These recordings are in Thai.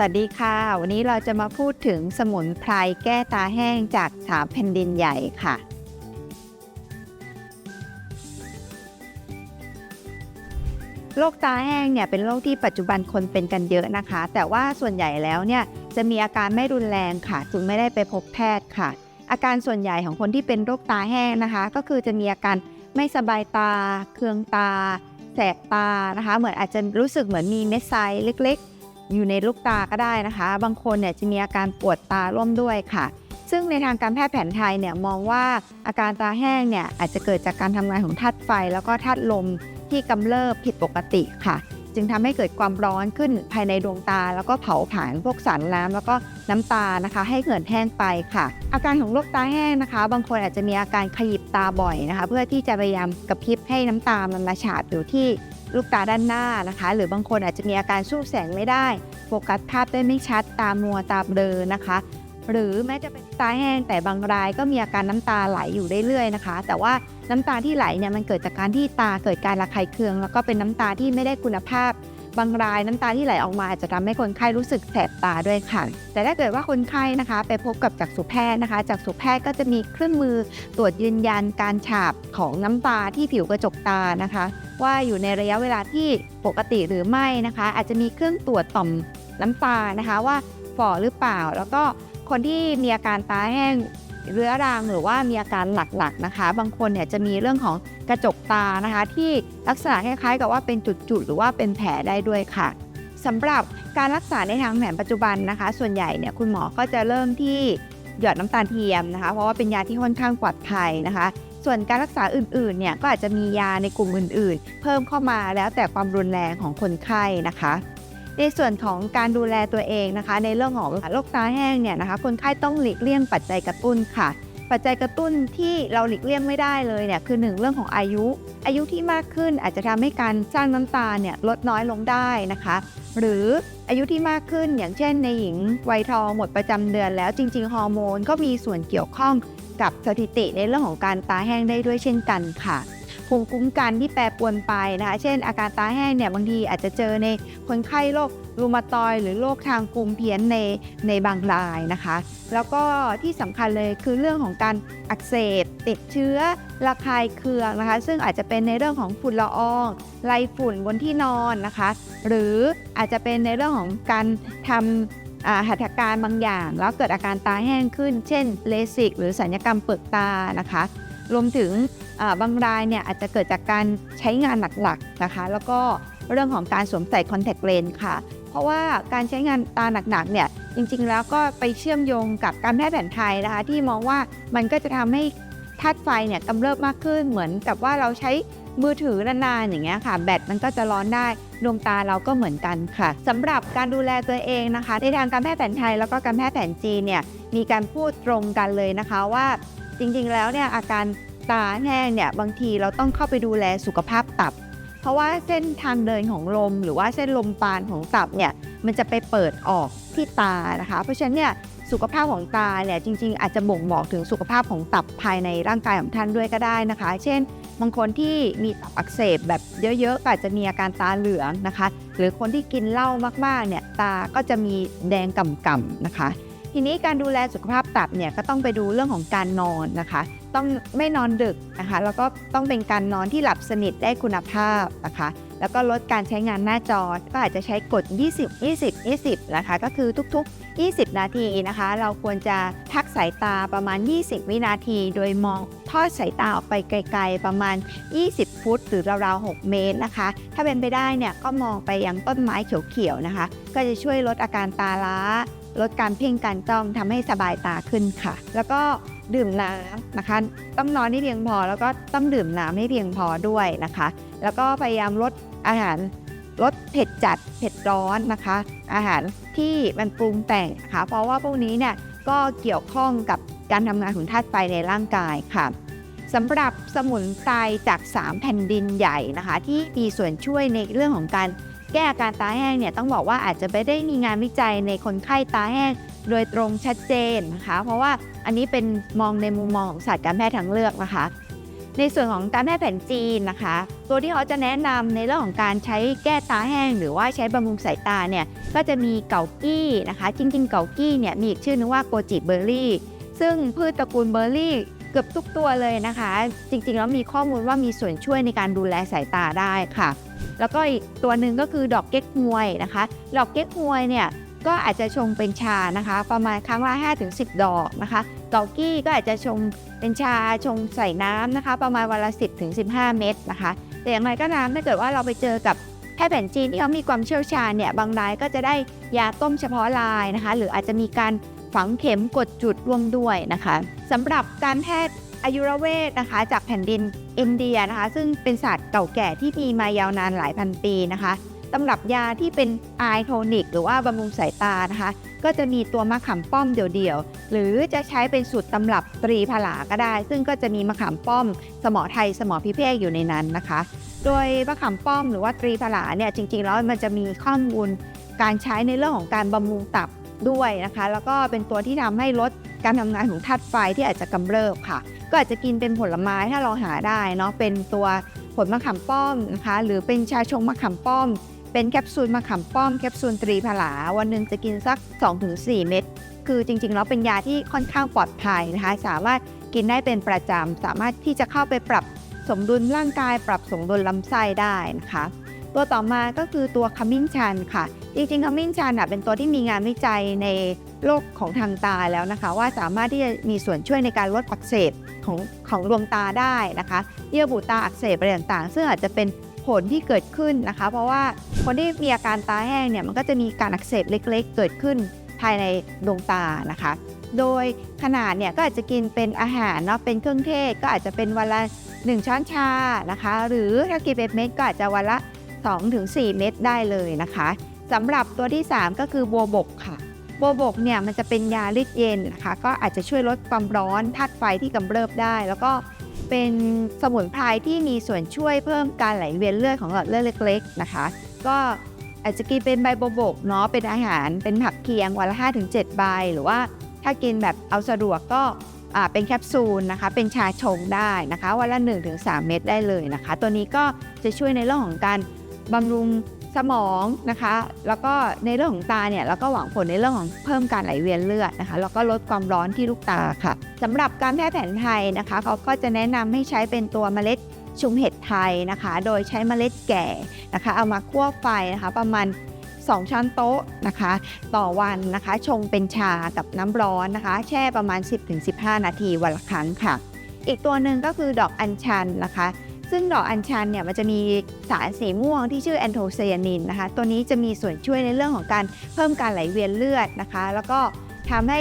สวัสดีค่ะ วันนี้เราจะมาพูดถึงสมุนไพรแก้ตาแห้งจากสามแผ่นดินใหญ่ค่ะ โรคตาแห้งเนี่ยเป็นโรคที่ปัจจุบันคนเป็นกันเยอะนะคะ แต่ว่าส่วนใหญ่แล้วเนี่ยจะมีอาการไม่รุนแรงค่ะจึงไม่ได้ไปพบแพทย์ค่ะ อาการส่วนใหญ่ของคนที่เป็นโรคตาแห้งนะคะ ก็คือจะมีอาการไม่สบายตา เคืองตา แสบตานะคะ เหมือนอาจจะรู้สึกเหมือนมีเม็ดทรายเล็กๆ อยู่ในลูกตาก็ได้นะคะ บางคนเนี่ยจะมีอาการปวดตาร่วมด้วยค่ะ ซึ่งในทางการแพทย์แผนไทยเนี่ยมองว่าอาการตาแห้งเนี่ยอาจจะเกิดจากการทำงานของธาตุไฟ แล้วก็ธาตุลมที่กำเริบผิดปกติค่ะ จึงทำให้เกิดความร้อนขึ้นภายในดวงตา แล้วก็เผาผลาญพวกสารน้ำแล้วก็น้ำตานะคะ ให้เกิดแห้งไปค่ะ อาการของโรคตาแห้งนะคะ บางคนอาจจะมีอาการขยิบตาบ่อยนะคะ เพื่อที่จะพยายามกระพริบให้น้ำตามันมาฉาบอยู่ที่ ลูกตาด้านหน้านะคะ หรือบางคนอาจจะมีอาการสู้แสงไม่ได้ โฟกัสภาพได้ไม่ชัดตามัวตาเบลอนะคะ หรือแม้จะเป็นตาแห้งแต่บางรายก็มีอาการน้ำตาไหลอยู่เรื่อยๆนะคะ แต่ว่าน้ำตาที่ไหลเนี่ยมันเกิดจากการที่ตาเกิดการระคายเคือง แล้วก็เป็นน้ำตาที่ไม่ได้คุณภาพ บางรายน้ำตาที่ไหลออกมาอาจจะทำให้คนไข้รู้สึกแสบตาด้วยค่ะ แต่ถ้าเกิดว่าคนไข้นะคะ ไปพบกับจักษุแพทย์นะคะ จักษุแพทย์ก็จะมีเครื่องมือตรวจยืนยันการฉาบของน้ำตาที่ผิวกระจกตานะคะ ว่าอยู่ในระยะเวลาที่ปกติหรือไม่นะคะ อาจจะมีเครื่องตรวจต่อมน้ำตานะคะว่าฝ่อหรือเปล่า แล้วก็คนที่มีอาการตาแห้ง เรื้อรังหรือว่ามีอาการหลักๆนะคะ บางคนเนี่ยจะมีเรื่องของกระจกตานะคะ ที่ลักษณะคล้ายๆ กับว่าเป็นจุดๆ หรือว่าเป็นแผลได้ด้วยค่ะสำหรับการรักษาในทางแผนปัจจุบันนะคะ ส่วนใหญ่เนี่ยคุณหมอก็จะเริ่มที่หยอดน้ำตาลเทียมนะคะ เพราะว่าเป็นยาที่ค่อนข้างปลอดภัยนะคะ ส่วนการรักษาอื่นๆเนี่ยก็อาจจะมียาในกลุ่มอื่น ๆ เพิ่มเข้ามาแล้วแต่ความรุนแรงของคนไข้นะคะ ในส่วนของการดูแลตัวเองนะคะ ในเรื่องของโรคตาแห้งเนี่ยนะคะ คนไข้ต้องหลีกเลี่ยงปัจจัยกระตุ้นค่ะ ปัจจัยกระตุ้นที่เราหลีกเลี่ยงไม่ได้เลยเนี่ยคือหนึ่งเรื่องของอายุ อายุที่มากขึ้นอาจจะทำให้การสร้างน้ำตาเนี่ยลดน้อยลงได้นะคะ หรืออายุที่มากขึ้นอย่างเช่น ในหญิงวัยทองหมดประจำเดือนแล้วจริง ๆ ฮอร์โมนก็มีส่วนเกี่ยวข้องกับสถิติในเรื่องของการตาแห้งได้ด้วยเช่นกันค่ะ ภูมิคุ้มกันที่แปรปรวนไปนะคะ เช่น อาการตาแห้งเนี่ยบางทีอาจจะเจอในคนไข้โรครูมาตอยหรือโรคทางภูมิเพี้ยนในในบางรายนะคะ แล้วก็ที่สำคัญเลยคือเรื่องของการอักเสบติดเชื้อระคายเคืองนะคะ ซึ่งอาจจะเป็นในเรื่องของฝุ่นละอองไรฝุ่นบนที่นอนนะคะ หรืออาจจะเป็นในเรื่องของการทำอ่าหัตถการบางอย่าง แล้วเกิดอาการตาแห้งขึ้น เช่นเลสิกหรือสัญญกรรมเปลือกตานะคะ รวมถึงบางรายเนี่ยอาจจะเกิดจากการใช้งานหลักๆนะคะ แล้วก็เรื่องของการสวมใส่คอนแทคเลนส์ค่ะ เพราะว่าการใช้งานตาหนักๆเนี่ยจริงๆแล้วก็ไปเชื่อมโยงกับการแพทย์แผนไทยนะคะที่มองว่ามันก็จะทำให้ธาตุไฟเนี่ยกำเริบมากขึ้นเหมือนกับว่าเราใช้มือถือนานๆอย่างเงี้ยค่ะ แบตมันก็จะร้อนได้ดวงตาเราก็เหมือนกันค่ะสำหรับการดูแลตัวเองนะคะ ในทางการแพทย์แผนไทยแล้วก็การแพทย์แผนจีนเนี่ยมีการพูดตรงกันเลยนะคะว่า จริงๆแล้วเนี่ยอาการตาแห้งเนี่ยบางทีเราต้องเข้าไปดูแลสุขภาพตับ เพราะว่าเส้นทางเดินของลม หรือว่าเส้นลมปานของตับเนี่ยมันจะไปเปิดออกที่ตานะคะ เพราะฉะนั้นเนี่ยสุขภาพของตาเนี่ยจริง ๆ อาจจะบ่งบอกถึงสุขภาพของตับภายในร่างกายของท่านด้วยก็ได้นะคะ เช่น บางคนที่มีตับอักเสบแบบเยอะๆก็อาจจะมีอาการตาเหลืองนะคะ หรือคนที่กินเหล้ามากๆเนี่ยตาก็จะมีแดงก่ำๆนะคะ ทีนี้การดูแลสุขภาพตับเนี่ยก็ต้องไปดูเรื่องของการนอนนะคะ ต้องไม่นอนดึกนะคะแล้วก็ต้องเป็นการนอนที่หลับสนิทได้คุณภาพนะคะ แล้วก็ลดการใช้งานหน้าจอ ก็อาจจะใช้กฎ 20 20 20 นะคะ ก็คือทุกๆ 20 นาทีนะคะ เราควรจะพักสายตาประมาณ 20 วินาที โดยมองทอดสายตาออกไปไกล ๆ ประมาณ 20 ฟุต หรือราวๆ 6 เมตรนะคะ ถ้าเป็นไปได้เนี่ยก็มองไปยังต้นไม้เขียวๆนะคะ ก็จะช่วยลดอาการตาล้า ลดการเพ่งการจ้องทำให้สบายตาขึ้นค่ะ แล้วก็ดื่มน้ำนะคะ ต้องนอนให้เพียงพอ แล้วก็ต้องดื่มน้ำให้เพียงพอด้วยนะคะ แล้วก็พยายามลดอาหารลดเผ็ดจัดเผ็ดร้อนนะคะ อาหารที่มันปรุงแต่งนะคะเพราะว่าพวกนี้เนี่ยก็เกี่ยวข้องกับการทำงานของธาตุไฟในร่างกายค่ะสำหรับสมุนไพรจาก 3 แผ่นดินใหญ่นะคะ ที่มีส่วนช่วยในเรื่องของการ แก้อาการตาแห้งเนี่ยต้องบอกว่าอาจจะไม่ได้มีงานวิจัยในคนไข้ตาแห้งโดยตรงชัดเจนนะคะ เพราะว่าอันนี้เป็นมองในมุมมองของศาสตร์การแพทย์ทางเลือกนะคะ ในส่วนของการแพทย์แผนจีนนะคะ ตัวที่เขาจะแนะนำในเรื่องของการใช้แก้ตาแห้ง หรือว่าใช้บำรุงสายตาเนี่ยก็จะมีเกากี้นะคะ จริงๆเกากี้เนี่ยมีอีกชื่อนึงว่าโกจิเบอร์รี่ ซึ่งพืชตระกูลเบอร์รี่เกือบทุกตัวเลยนะคะ จริงๆแล้วมีข้อมูลว่ามีส่วนช่วยในการดูแลสายตาได้ค่ะ แล้วก็อีกตัวหนึ่งก็คือดอกเก๊กฮวยนะคะ ดอกเก๊กฮวยเนี่ยก็อาจจะชงเป็นชานะคะ ประมาณครั้งละ5-10 ดอกนะคะเกากี้ก็อาจจะชงเป็นชาชงใส่น้ำนะคะ ประมาณวันละ 10-15 เม็ดนะคะ แต่อย่างไรก็ตามถ้าเกิดว่าเราไปเจอกับแพทย์แผนจีนที่เขามีความเชี่ยวชาญเนี่ยบางรายก็จะได้ยาต้มเฉพาะลายนะคะ หรืออาจจะมีการฝังเข็มกดจุดร่วมด้วยนะคะสำหรับการแพทย์ อายุรเวทนะคะ จากแผ่นดินอินเดียนะคะ ซึ่งเป็นศาสตร์เก่าแก่ที่มีมายาวนานหลายพันปีนะคะตำรับยาที่เป็นไอโทนิก หรือว่าบำรุงสายตานะคะ ก็จะมีตัวมะขามป้อมเดี่ยวๆ หรือจะใช้เป็นสูตรตำรับตรีผลาก็ได้ ซึ่งก็จะมีมะขามป้อม สมอไทย สมอพิเภกอยู่ในนั้นนะคะ โดยมะขามป้อมหรือว่าตรีผลาเนี่ยจริงๆ แล้วมันจะมีข้อมูลการใช้ในเรื่องของการบำรุงตับด้วยนะคะ แล้วก็เป็นตัวที่ทำให้ลด การทำงานของธาตุไฟที่อาจจะกำเริบค่ะ ก็อาจจะกินเป็นผลไม้ถ้าเราหาได้เนาะเป็นตัวผลมะขามป้อมนะคะหรือเป็นชาชงมะขามป้อม เป็นแคปซูลมะขามป้อมแคปซูลตรีผลาวันหนึ่งจะกินสัก 2-4 เม็ดคือจริงๆแล้วเป็นยาที่ค่อนข้างปลอดภัยนะคะสามารถกินได้เป็นประจำสามารถที่จะเข้าไปปรับสมดุลร่างกาย ปรับสมดุลลำไส้ได้นะคะ ตัวต่อมาก็คือตัวขมิ้นชันค่ะ จริงๆขมิ้นชันเป็นตัวที่มีงานวิจัยใน โลกของทางตาแล้วนะคะ ว่าสามารถที่จะมีส่วนช่วยในการลดอักเสบของของดวงตาได้นะคะเยื่อบุตาอักเสบอะไรต่างๆ ซึ่งอาจจะเป็นผลที่เกิดขึ้นนะคะ เพราะว่าคนที่มีอาการตาแห้งเนี่ยมันก็จะมีการอักเสบเล็กๆ เกิดขึ้นภายในดวงตานะคะ โดยขนาดเนี่ยก็อาจจะกินเป็นอาหารเนาะเป็นเครื่องเทศก็อาจจะเป็นวันละ1ช้อนชานะคะ หรือถ้ากินเป็นเม็ดก็อาจจะวันละ 2-4 เม็ดได้เลยนะคะสำหรับตัวที่ 3 ก็คือบัวบกค่ะ โบบกเนี่ยมันจะเป็นยาลิดเย็นนะคะ ก็อาจจะช่วยลดความร้อนธาตุไฟที่กำเริบได้ แล้วก็เป็นสมุนไพรที่มีส่วนช่วยเพิ่มการไหลเวียนเลือดของหลอดเลือดเล็ก ๆนะคะ ก็อาจจะกินเป็นใบโบบกเนาะเป็นอาหารเป็นผักเคียงวันละ 5-7 ใบ หรือว่าถ้ากินแบบเอาสะดวกก็เป็นแคปซูลนะคะ เป็นชาชงได้นะคะ วันละ 1-3 เม็ดได้เลยนะคะ ตัวนี้ก็จะช่วยในเรื่องของการบำรุง สมองนะคะ แล้วก็ในเรื่องของตาเนี่ยเราก็หวังผลในเรื่องของเพิ่มการไหลเวียนเลือดนะคะ แล้วก็ลดความร้อนที่ลูกตาค่ะสำหรับการแพทย์แผนไทยนะคะเขาก็จะแนะนำให้ใช้เป็นตัวเมล็ดชุมเห็ดไทยนะคะ โดยใช้เมล็ดแก่นะคะ เอามาคั่วไฟนะคะ ประมาณ 2 ช้อนโต๊ะนะคะ ต่อวันนะคะ ชงเป็นชากับน้ำร้อนนะคะ แช่ประมาณ 10-15 นาทีวันละครั้งค่ะ อีกตัวหนึ่งก็คือดอกอัญชันนะคะ ซึ่งดอกอัญชันเนี่ยมันจะมีสารสีม่วงที่ชื่อแอนโทไซยานินนะคะ ตัวนี้จะมีส่วนช่วยในเรื่องของการเพิ่มการไหลเวียนเลือดนะคะ แล้วก็ทำให้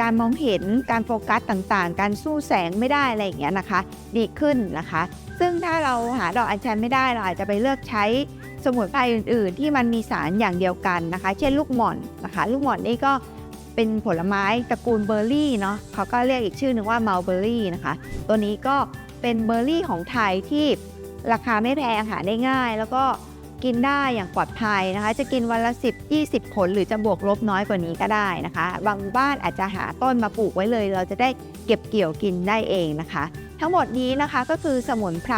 การมองเห็นการโฟกัสต่างๆ การสู้แสงไม่ได้อะไรอย่างเงี้ยนะคะ ดีขึ้นนะคะ ซึ่งถ้าเราหาดอกอัญชันไม่ได้เราอาจจะไปเลือกใช้สมุนไพรอื่น ๆ ที่มันมีสารอย่างเดียวกันนะคะ เช่นลูกหม่อนนะคะ ลูกหม่อนนี่ก็เป็นผลไม้ตระกูลเบอร์รี่เนาะเขาก็เรียกอีกชื่อหนึ่งว่ามัลเบอร์รี่นะคะ ตัวนี้ก็ เป็นเบอร์รี่ของไทยที่ราคาไม่แพงหาได้ง่าย แล้วก็กินได้อย่างปลอดภัยนะคะ จะกินวันละ 10 20 ผล หรือจะบวกลบน้อยกว่านี้ก็ได้นะคะ บางบ้านอาจจะหาต้นมาปลูกไว้เลย เราจะได้เก็บเกี่ยวกินได้เองนะคะ ทั้งหมดนี้นะคะก็คือสมุนไพร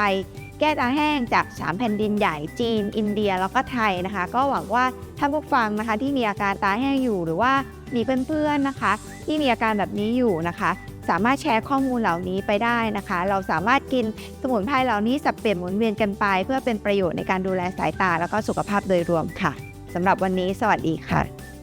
แก้ตาแห้งจาก 3 แผ่นดินใหญ่จีน อินเดียแล้วก็ไทยนะคะ ก็หวังว่าท่านผู้ฟังนะคะที่มีอาการตาแห้งอยู่หรือว่ามีเพื่อนๆนะคะ ที่มีอาการแบบนี้อยู่นะคะ สามารถแชร์ข้อมูลเหล่านี้ไปได้นะคะ เราสามารถกินสมุนไพรเหล่านี้สับเปลี่ยนหมุนเวียนกันไป เพื่อเป็นประโยชน์ในการดูแลสายตา แล้วก็สุขภาพโดยรวมค่ะสำหรับวันนี้ สวัสดีค่ะ